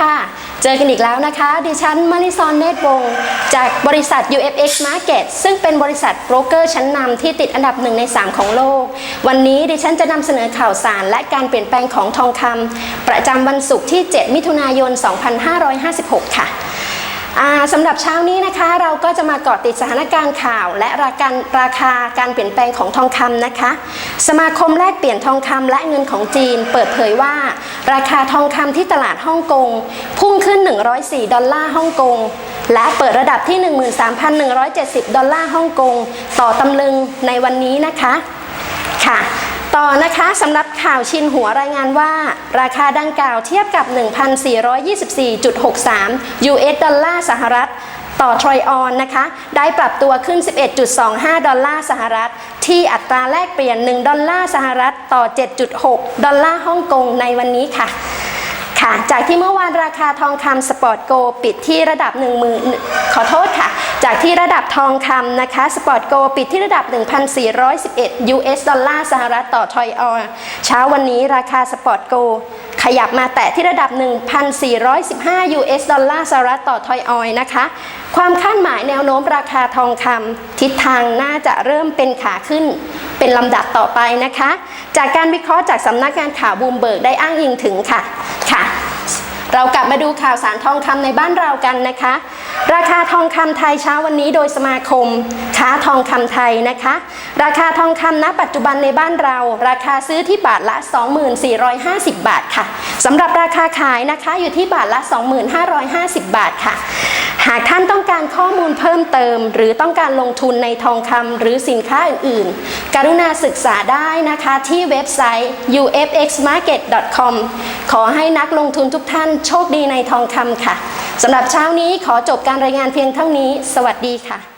ค่ะ เจอกันอีกแล้วนะคะ ดิฉันมาริซอนเนตวงจากบริษัท UFX Market ซึ่งเป็นบริษัทโบรกเกอร์ชั้นนำที่ติดอันดับหนึ่งใน 3 ของโลก วันนี้ดิฉันจะนำเสนอข่าวสารและการเปลี่ยนแปลงของทองคำประจำวันศุกร์ที่ 7 มิถุนายน 2556 ค่ะ สำหรับเช้านี้นะคะเราก็จะมาเกาะติดสถานการณ์ข่าว และราคาราคาการเปลี่ยนแปลงของทองคำนะคะ สมาคมแลกเปลี่ยนทองคำและเงินของจีน เปิดเผยว่า ราคาทองคำที่ตลาดฮ่องกงพุ่งขึ้น 104 ดอลลาร์ฮ่องกงและเปิดระดับที่ 13,170 ดอลลาร์ฮ่องกงต่อตำลึงในวันนี้นะคะ ค่ะ ต่อนะคะสำหรับข่าวชินหัวรายงานว่า ราคาดังกล่าวเทียบกับ 1,424.63 US ดอลลาร์สหรัฐต่อทรอยออนนะคะ ได้ปรับตัวขึ้น 11.25 ดอลลาร์สหรัฐ ที่อัตราแลกเปลี่ยน 1 ดอลลาร์สหรัฐ ต่อ 7.6 ดอลลาร์ฮ่องกงในวันนี้ค่ะค่ะ จากที่เมื่อวานราคาทองคำสปอร์ตโก ปิดที่ระดับ1 0 0 0 0ขอโทษค่ะ จากที่ระดับทองคำนะคะสปอร์ตโกปิดที่ระดับ 1,411 US ดอลลาร์สหรัฐต่อทรอยออนเช้าวันนี้ราคาสปอร์ตโกขยับมาแตะที่ระดับ 1,415 US ดอลลาร์สหรัฐต่อทอยออยนะคะ ความคาดหมายแนวโน้มราคาทองคำทิศทางน่าจะเริ่มเป็นขาขึ้นเป็นลำดับต่อไปนะคะ จากการวิเคราะห์จากสำนักงานข่าวบูมเบิร์กได้อ้างอิงถึงค่ะค่ะ เรากลับมาดูข่าวสารทองคำในบ้านเรากันนะคะ ราคาทองคำไทยเช้าวันนี้โดยสมาคม ค้าทองคำไทยนะคะ ราคาทองคำณปัจจุบันในบ้านเรา ราคาซื้อที่บาทละ 2450 บาทค่ะสำหรับราคาขายนะคะอยู่ที่บาทละ 2550 บาทค่ะ หากท่านต้องการข้อมูลเพิ่มเติม หรือต้องการลงทุนในทองคำหรือสินค้าอื่นๆ กรุณาศึกษาได้นะคะที่เว็บไซต์ ufxmarket.com ขอให้นักลงทุนทุกท่านโชคดีในทองคำค่ะ สำหรับเช้านี้ขอจบการรายงานเพียงเท่านี้ สวัสดีค่ะ